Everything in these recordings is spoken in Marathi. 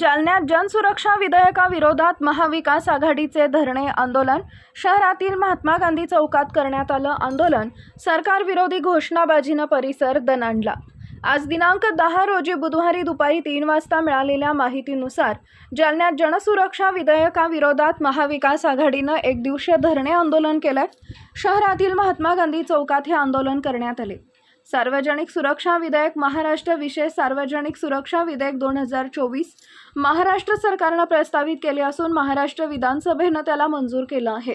जालन्यात जनसुरक्षा विधेयकाविरोधात महाविकास आघाडीचे धरणे आंदोलन शहरातील महात्मा गांधी चौकात करण्यात आलं आंदोलन सरकारविरोधी घोषणाबाजीनं परिसर दणाणला. आज दिनांक दहा रोजी बुधवारी दुपारी तीन वाजता मिळालेल्या माहितीनुसार जालन्यात जनसुरक्षा विधेयकाविरोधात महाविकास आघाडीनं एक दिवसीय धरणे आंदोलन केलं शहरातील महात्मा गांधी चौकात हे आंदोलन करण्यात आले. सार्वजनिक सुरक्षा विधेयक महाराष्ट्र विशेष सार्वजनिक सुरक्षा विधेयक दोन हजार चोवीस महाराष्ट्र सरकारनं प्रस्तावित केले असून महाराष्ट्र विधानसभेनं त्याला मंजूर केलं आहे.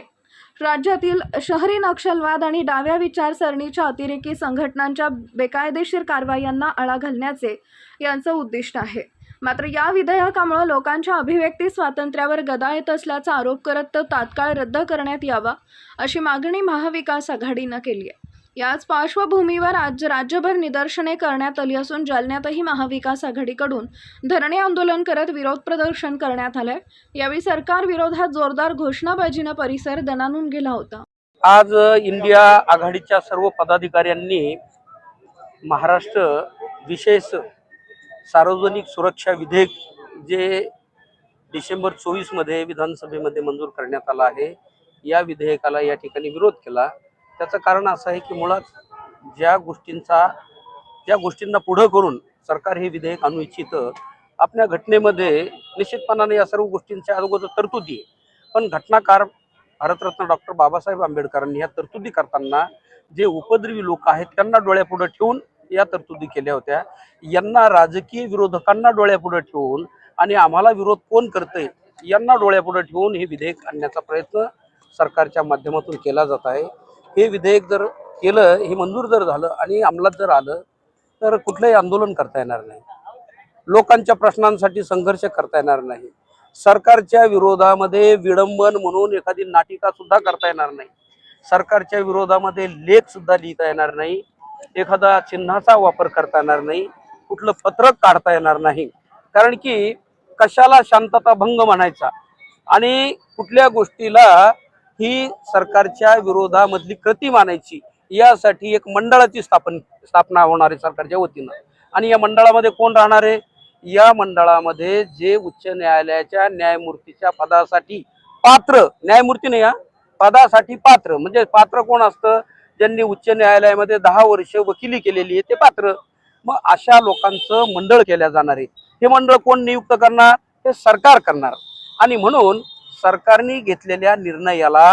राज्यातील शहरी नक्षलवाद आणि डाव्या विचारसरणीच्या अतिरेकी संघटनांच्या बेकायदेशीर कारवायांना आळा घालण्याचे यांचं उद्दिष्ट आहे. मात्र या विधेयकामुळे लोकांच्या अभिव्यक्ती स्वातंत्र्यावर गदा येत असल्याचा आरोप करत तो तात्काळ रद्द करण्यात यावा अशी मागणी महाविकास आघाडीनं केली आहे. याच पार्श्वभूमीवर आज राज्यभर निदर्शने करण्यात आली असून जालन्यातही महाविकास आघाडीकडून धरणे आंदोलन करत विरोध प्रदर्शन करण्यात आलंय. यावेळी सरकार विरोधात जोरदार घोषणाबाजीनं परिसर दणानून गेला होता. आज इंडिया आघाडीच्या सर्व पदाधिकाऱ्यांनी महाराष्ट्र विशेष सार्वजनिक सुरक्षा विधेयक जे डिसेंबर चोवीसमध्ये विधानसभेमध्ये मंजूर करण्यात आलं आहे या विधेयकाला या ठिकाणी विरोध केला. त्याचं कारण असं आहे की मुळात ज्या गोष्टींचा ज्या गोष्टींना पुढं करून सरकार हे विधेयक आणू इच्छितं आपल्या घटनेमध्ये निश्चितपणाने या सर्व गोष्टींच्या अगोदर तरतुदी आहे. पण घटनाकार भारतरत्न डॉक्टर बाबासाहेब आंबेडकरांनी ह्या तरतुदी करताना जे उपद्रवी लोक आहेत त्यांना डोळ्यापुढे ठेवून या तरतुदी केल्या होत्या. यांना राजकीय विरोधकांना डोळ्यापुढे ठेवून आणि आम्हाला विरोध कोण करतंय यांना डोळ्यापुढे ठेवून हे विधेयक आणण्याचा प्रयत्न सरकारच्या माध्यमातून केला जात आहे. हे विधेयक जर केलं हे मंजूर जर झालं आणि अंमलात जर आलं तर कुठलंही आंदोलन करता येणार नाही. लोकांच्या प्रश्नांसाठी संघर्ष करता येणार नाही. सरकारच्या विरोधामध्ये विडंबन म्हणून एखादी नाटिका सुद्धा करता येणार नाही. सरकारच्या विरोधामध्ये लेख सुद्धा लिहिता येणार नाही. एखादा चिन्हाचा वापर करता येणार नाही. कुठलं पत्रक काढता येणार नाही. कारण की कशाला शांतता भंग म्हणायचा? आणि कुठल्या गोष्टीला ही सरकारच्या विरोधामधली कृती मानायची यासाठी एक मंडळाची स्थापन स्थापना होणार आहे सरकारच्या वतीनं. आणि या मंडळामध्ये कोण राहणार आहे? या मंडळामध्ये जे उच्च न्यायालयाच्या न्यायमूर्तीच्या पदासाठी पात्र न्यायमूर्ती नाही हा पदासाठी पात्र म्हणजे पात्र कोण असतं? ज्यांनी उच्च न्यायालयामध्ये दहा वर्ष वकिली केलेली आहे ते पात्र. मग अशा लोकांचं मंडळ केल्या जाणार आहे. हे मंडळ कोण नियुक्त करणार? हे सरकार करणार. आणि म्हणून सरकारने घेतलेल्या निर्णयाला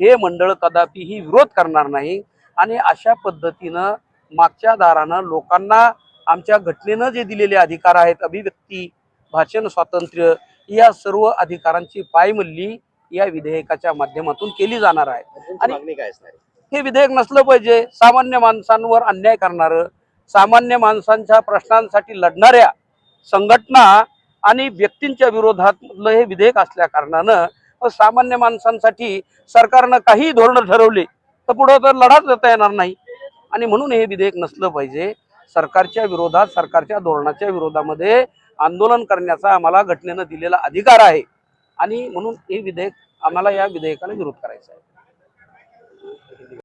हे मंडळ कदापिही विरोध करणार नाही. आणि अशा पद्धतीनं मागच्या दारानं लोकांना आमच्या घटनेनं जे दिलेले अधिकार आहेत अभिव्यक्ती भाषण स्वातंत्र्य या सर्व अधिकारांची पायमल्ली या विधेयकाच्या माध्यमातून केली जाणार आहे. आणि-? हे विधेयक नसलं पाहिजे. सामान्य माणसांवर अन्याय करणारं सामान्य माणसांच्या प्रश्नांसाठी लढणाऱ्या संघटना आणि व्यक्तींच्या विरोधातलं हे विधेयक असल्या कारणानं सामान्य माणसांसाठी सरकारनं काही धोरणं ठरवले तर पुढं तर लढाच देता येणार नाही. आणि म्हणून हे विधेयक नसलं पाहिजे. सरकारच्या विरोधात सरकारच्या धोरणाच्या विरोधामध्ये आंदोलन करण्याचा आम्हाला घटनेनं दिलेला अधिकार आहे. आणि म्हणून हे विधेयक आम्हाला या विधेयकाला विरोध करायचा आहे.